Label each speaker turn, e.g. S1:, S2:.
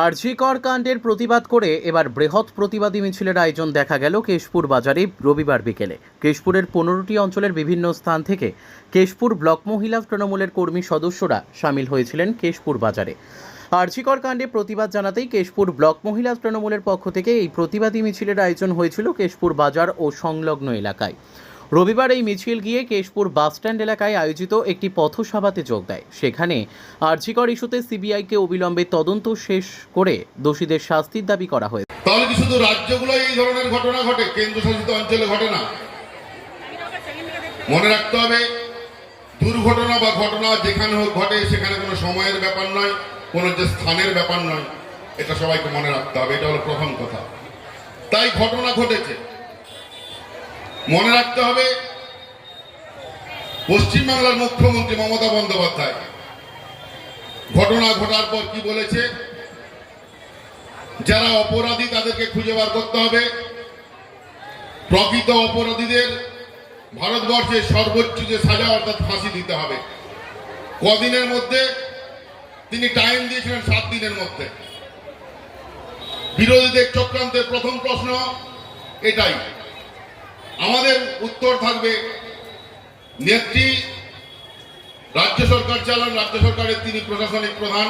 S1: আরজিকর কাণ্ডের প্রতিবাদ করে এবার বৃহৎ প্রতিবাদী মিছিলের আয়োজন দেখা গেল কেশপুর বাজারে রবিবার বিকেলে। কেশপুরের পনেরোটি অঞ্চলের বিভিন্ন স্থান থেকে কেশপুর ব্লক মহিলা তৃণমূলের কর্মী সদস্যরা সামিল হয়েছিলেন কেশপুর বাজারে। আরজিকর কাণ্ডে প্রতিবাদ জানাতেই কেশপুর ব্লক মহিলা তৃণমূলের পক্ষ থেকে এই প্রতিবাদী মিছিলের আয়োজন হয়েছিল কেশপুর বাজার ও সংলগ্ন এলাকায়। রবিবার এই মিছিল গিয়ে কেশপুর বাসস্ট্যান্ড এলাকায় আয়োজিত একটি পথসভাতে যোগ দেয়। সেখানে আর্জিকর ইস্যুতে সিবিআইকে অবিলম্বে তদন্ত শেষ করে দোষীদের শাস্তির দাবি করা হয়েছে।
S2: তাহলে কি শুধু রাজ্যগুলো এই ধরনের ঘটনা ঘটে? কেন্দ্রশাসিত অঞ্চলে ঘটে না। মনে রাখতে হবে, দুর্ঘটনা বা ঘটনা যেখানে হোক ঘটে, সেখানে কোনো সময়ের ব্যাপার নয়, কোনো যে স্থানের ব্যাপার নয়। এটা সবাইকে মনে রাখতে হবে, এটা হলো প্রথম কথা। তাই ঘটনা ঘটেছে। মনে রাখতে হবে, পশ্চিমবাংলার মুখ্যমন্ত্রী মমতা বন্দ্যোপাধ্যায়, ঘটনা ঘটার পর কি বলেছে? যারা অপরাধী তাদেরকে খুঁজে বার করতে হবে। প্রকৃত অপরাধীদের ভারতবর্ষে সর্বোচ্চ যে সাজা, অর্থাৎ ফাঁসি দিতে হবে। কদিনের মধ্যে? তিনি টাইম দিয়েছিলেন সাত দিনের মধ্যে। বিরোধীদের চক্রান্তের প্রথম প্রশ্ন এটাই। আমাদের উত্তর থাকবে নেত্রী রাজ্য সরকার চালান রাজ্য সরকারের তিনি প্রশাসনিক প্রধান।